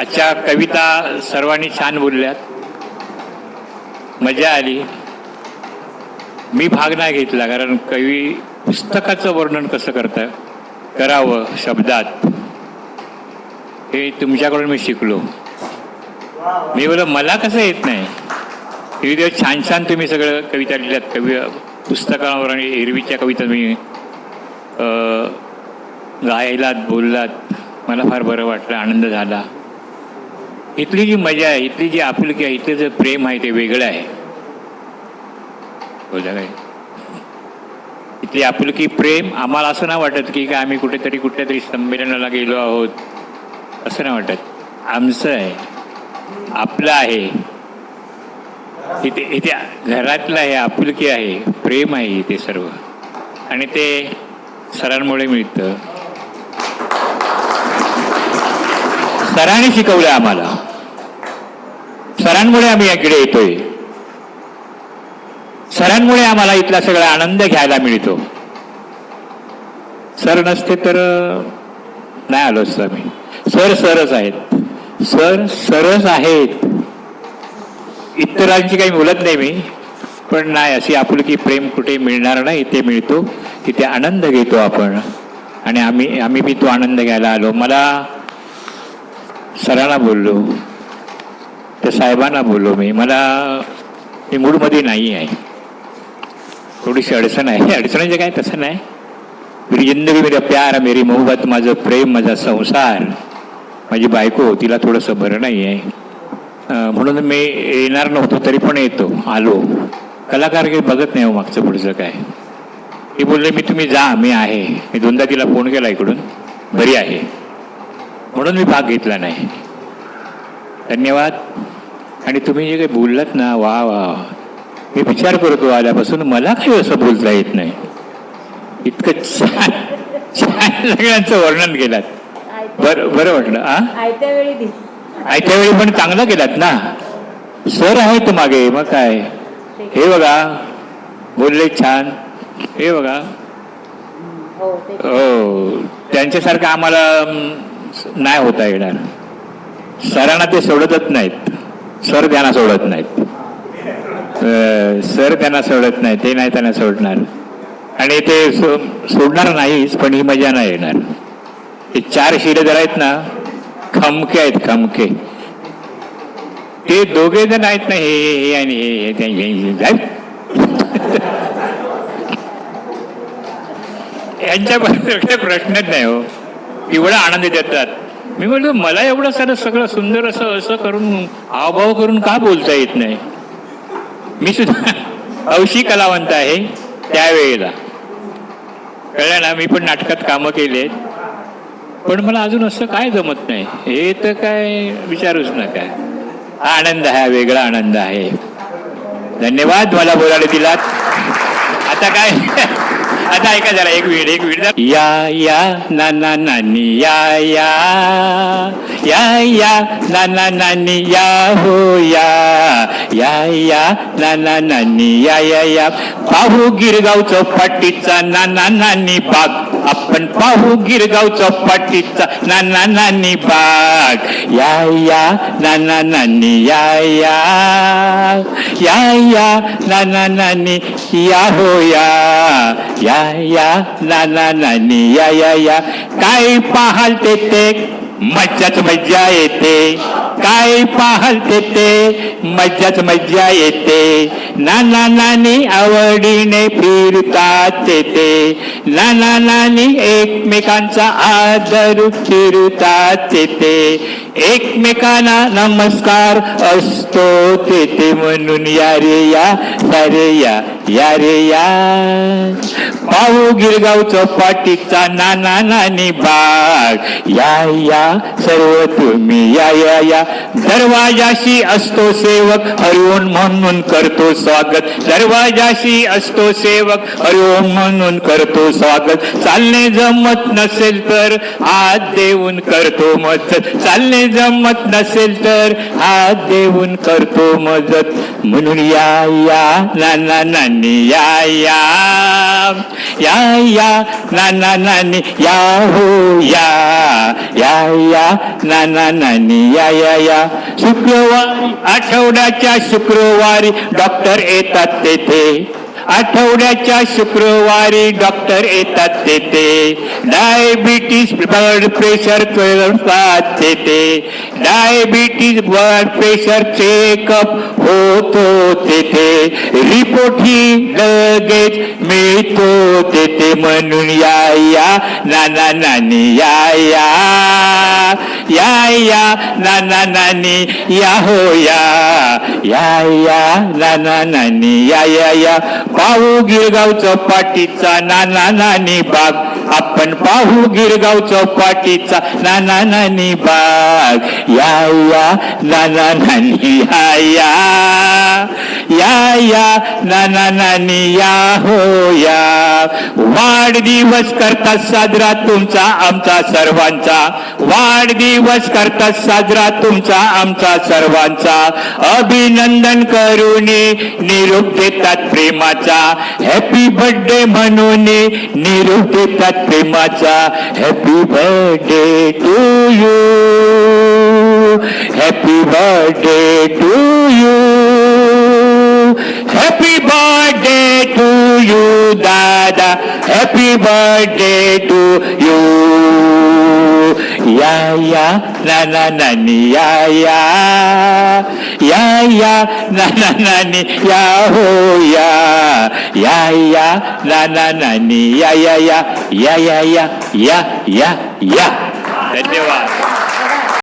आजच्या कविता सर्वांनी छान बोलल्यात. मजा आली. मी भाग नाही घेतला कारण कवी पुस्तकाचं वर्णन कसं करतं? करावं शब्दात. हे तुमच्याकडून मी शिकलो. मी बोल मला कसं येत नाही? एरवी छान छान तुम्ही सगळं कविता लिहिल्यात. कवी पुस्तकावर आणि एरवीच्या कविता तुम्ही गायलात बोललात. मला फार बरं वाटलं आनंद झाला. इथली जी मजा आहे इथली जी आपुलकी आहे इथलं जे प्रेम आहे ते वेगळं आहे. हो बोला काय इथली आपुलकी प्रेम आम्हाला असं नाही वाटत की काय आम्ही कुठेतरी कुठल्या तरी संमेलनाला गेलो आहोत. असं नाही वाटत. आमचं आहे. आपलं आहे. इथे इथे घरातलं आहे आपुलकी आहे प्रेम आहे इथे सर्व. आणि ते सरांमुळे मिळतं. सरांनी शिकवलं आम्हाला. सरांमुळे आम्ही याकडे येतोय. सरांमुळे आम्हाला इथला सगळा आनंद घ्यायला मिळतो. सर नसते तर नाही आलो असतो आम्ही. सर सरच आहेत. सर सरच आहेत. इतरांची काही बोलत नाही मी. पण नाही अशी आपुलकी प्रेम कुठे मिळणार नाही इथे मिळतो. तिथे आनंद घेतो आपण. आणि आम्ही आम्ही बी तो आनंद घ्यायला आलो. मला सरांना बोललो. त्या साहेबांना बोललो मी मला मी मूडमध्ये नाही आहे. थोडीशी अडचण आहे. अडचण म्हणजे काय? तसं नाही. मेरी जिंदगी मेरा प्यार मेरी मोहब्बत माझं प्रेम माझा संसार माझी बायको तिला थोडंसं बरं नाही आहे. म्हणून मी येणार नव्हतो तरी पण येतो आलो. कलाकार काही बघत नाही हो मागचं पुढचं काय. ती बोलले मी तुम्ही जा मी आहे. मी दोनदा तिला फोन केला इकडून. बरी आहे. म्हणून मी भाग घेतला नाही. धन्यवाद. आणि तुम्ही जे काही बोललात ना वा वा मी विचार करतो आल्यापासून मला काही असं बोलता येत नाही. इतकं छान छान सगळ्यांचं वर्णन केलात. बरं बरं वाटलं आ? आयत्या वेळी पण चांगलं केलात ना? सर आहेत मागे मग काय? हे बघा बोलले छान. हे बघा. हो ते हो त्यांच्यासारखं आम्हाला नाही होता येणार. सरांना ते सोडतच नाहीत. सर त्यांना सोडत नाहीत. सर त्यांना सोडत नाही ते नाही त्यांना सोडणार. आणि ते सो सोडणार नाहीच पण ही मजा नाही येणार. हे चार शिडे जर आहेत ना खमके आहेत खमके. ते दोघे जण आहेत ना हे हे- हे आणि हे हे. यांच्याबद्दल काही प्रश्नच नाही हो. एवढा आनंद देतात. मी म्हणतो मला एवढं सारं सगळं सुंदर असं असं करून हावभाव करून का बोलता येत नाही? मी सुद्धा अवशी कलावंत आहे त्यावेळेला. कळलं ना मी पण नाटकात कामं केले. पण मला अजून असं काय जमत नाही? हे तर काय विचारूच नका. हा आनंद आहे हा वेगळा आनंद आहे. धन्यवाद मला बोलायला दिलात. आता काय? आता ऐका जरा एक वेळ एक वेळ या या ना ना नानी या या. या या ना ना नानी या हो या. या या ना ना नानी या या या. पाहू गिरगाव चौपाटीचा ना ना नानी बाग. आपण पाहू गिरगाव चौपाटीचा ना ना नानी बाग. या या ना ना नानी या या. या या ना ना नानी या हो या. या या नाना नानी या या या. काय पाहाल ते मज्जाच मज्जा येते. काय पाहाल ते मज्जाच मज्जा येते. नाना नानी आवडीने फिरतात ना नाना नानी एकमेकांचा आदर फिरतात येते एकमेकांना नमस्कार असतो तेथे म्हणून या रे या सारे या? या रे या. पाहू गिरगाव पाटीचा नाना नानी बाग. या या सर्व तुम्ही या या या. दरवाजाशी असतो सेवक हरिओम म्हणून करतो स्वागत. दरवाजाशी असतो सेवक हरिओम म्हणून करतो स्वागत. चालणे जमत नसेल तर हात देऊन करतो मदत. चालणे जमत नसेल तर हात देऊन करतो मदत. म्हणून या या नाना नानी. నాని యా యా నన్న నని యాహూ యా యా నన్న నని యా शुक्रवारी आठवड्याच्या शुक्रवारी डॉक्टर येतात तेथे. आठवड्याच्या शुक्रवारी डॉक्टर येतात तेथे. डायबिटीस ब्लड प्रेशर तेथे. डायबिटीस ब्लड प्रेशर चेकअप होतो तेथे. रिपोर्ट ही लगेच मिळतो तेथे म्हणून या या नाना नानी या. या या नाना नानी या हो या. या या नाना नानी या या या. पाहू गिरगाव चौपाटीचा नाना नानी बाग. आपण पाहू गिरगाव चौपाटीचा नाना नानी बाग. या या नाना नानी या या. या या नाना नानी या हो या. वाढदिवस करता साजरा तुमचा आमचा सर्वांचा. वाढदिवस करतात साजरा तुमचा आमचा सर्वांचा. अभिनंदन करून निरोप देतात प्रेमाचा. हॅपी बर्थडे म्हणून निरोप देतात प्रेमाचा. Happy birthday to you happy birthday to you happy birthday to you दादा हॅपी बर्थडे टू यू या या नाना नानी या या या या नाना नानी या हो या या या नाना नानी या या या या या या या या या